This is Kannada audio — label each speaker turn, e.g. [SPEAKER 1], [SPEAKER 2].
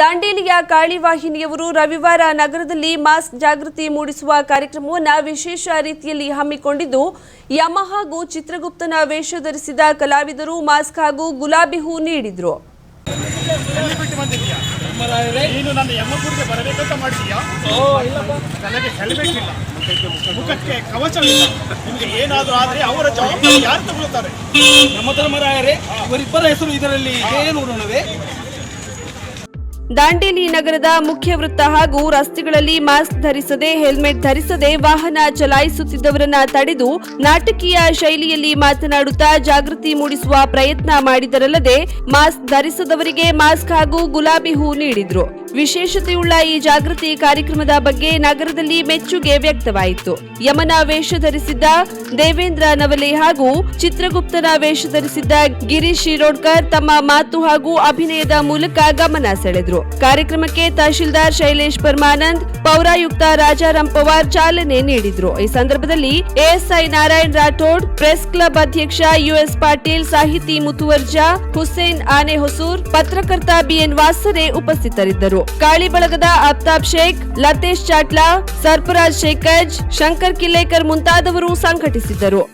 [SPEAKER 1] ದಾಂಡೇಲಿಯ ಕಾಳಿವಾಹಿನಿಯವರು ರವಿವಾರ ನಗರದಲ್ಲಿ ಮಾಸ್ಕ್ ಜಾಗೃತಿ ಮೂಡಿಸುವ ಕಾರ್ಯಕ್ರಮವನ್ನು ವಿಶೇಷ ರೀತಿಯಲ್ಲಿ ಹಮ್ಮಿಕೊಂಡಿದ್ದು ಯಮ ಹಾಗೂ ಚಿತ್ರಗುಪ್ತನ ವೇಷ ಧರಿಸಿದ ಕಲಾವಿದರು ಮಾಸ್ಕ್ ಹಾಗೂ ಗುಲಾಬಿ ಹೂ ನೀಡಿದರು.
[SPEAKER 2] ಮುಖಕ್ಕೆ ಕವಚವಿಲ್ಲ. ನಿಮಗೆ ಏನಾದರೂ ಆದರೆ ಅವರ ಜವಾಬ್ದಾರಿ ಯಾರು ತಗೊಳ್ತಾರೆ?
[SPEAKER 3] ನಮ್ಮ ಧರ್ಮರಾಯರೇ ಇವರಿಬ್ಬರ ಹೆಸರು ಇದರಲ್ಲಿ ಇದೆ ನೋಡೋಣವೇ
[SPEAKER 1] ದಾಂಡೇಲಿ ನಗರದ ಮುಖ್ಯ ವೃತ್ತ ಹಾಗೂ ರಸ್ತೆಗಳಲ್ಲಿ ಮಾಸ್ಕ್ ಧರಿಸದೆ, ಹೆಲ್ಮೆಟ್ ಧರಿಸದೆ ವಾಹನ ಚಲಾಯಿಸುತ್ತಿದ್ದವರನ್ನ ತಡೆದು ನಾಟಕೀಯ ಶೈಲಿಯಲ್ಲಿ ಮಾತನಾಡುತ್ತಾ ಜಾಗೃತಿ ಮೂಡಿಸುವ ಪ್ರಯತ್ನ ಮಾಡಿದರಲ್ಲದೆ, ಮಾಸ್ಕ್ ಧರಿಸದವರಿಗೆ ಮಾಸ್ಕ್ ಹಾಗೂ ಗುಲಾಬಿ ಹೂ ನೀಡಿದ್ರು. ವಿಶೇಷತೆಯುಳ್ಳ ಈ ಜಾಗೃತಿ ಕಾರ್ಯಕ್ರಮದ ಬಗ್ಗೆ ನಗರದಲ್ಲಿ ಮೆಚ್ಚುಗೆ ವ್ಯಕ್ತವಾಯಿತು. ಯಮನ ವೇಷ ಧರಿಸಿದ್ದ ದೇವೇಂದ್ರ ನವಲೆ ಹಾಗೂ ಚಿತ್ರಗುಪ್ತನ ವೇಷ ಧರಿಸಿದ್ದ ಗಿರೀಶ್ ಶಿರೋಡ್ಕರ್ ತಮ್ಮ ಮಾತು ಹಾಗೂ ಅಭಿನಯದ ಮೂಲಕ ಗಮನ ಸೆಳೆದ್ರು. ಕಾರ್ಯಕ್ರಮಕ್ಕೆ ತಹಶೀಲ್ದಾರ್ ಶೈಲೇಶ್ ಪರಮಾನಂದ್, ಪೌರಾಯುಕ್ತ ರಾಜಾರಾಮ್ ಪವಾರ್ ಚಾಲನೆ ನೀಡಿದ್ರು. ಈ ಸಂದರ್ಭದಲ್ಲಿ ASI Narayan Rathod, press club ಅಧ್ಯಕ್ಷ ಯುಎಸ್ ಪಾಟೀಲ್, ಸಾಹಿತಿ ಮುತುವರ್ಜಾ, ಹುಸೇನ್ ಆನೆ ಹೊಸೂರ್ ಪತ್ರಕರ್ತ ಬಿಎನ್ ವಾಸರೆ ಉಪಸ್ಥಿತರಿದ್ದರು. ಕಾಳಿ ಬಳಗದ ಅಫ್ತಾಬ್ ಶೇಖ್ ಲತೇಶ್ ಚಾಟ್ಲಾ ಸರ್ಪರಾಜ್ ಶೇಖಜ್ ಶಂಕರ್ ಕಿಲ್ಲೇಕರ್ ಮುಂತಾದವರು ಸಂಘಟಿಸಿದ್ದರು.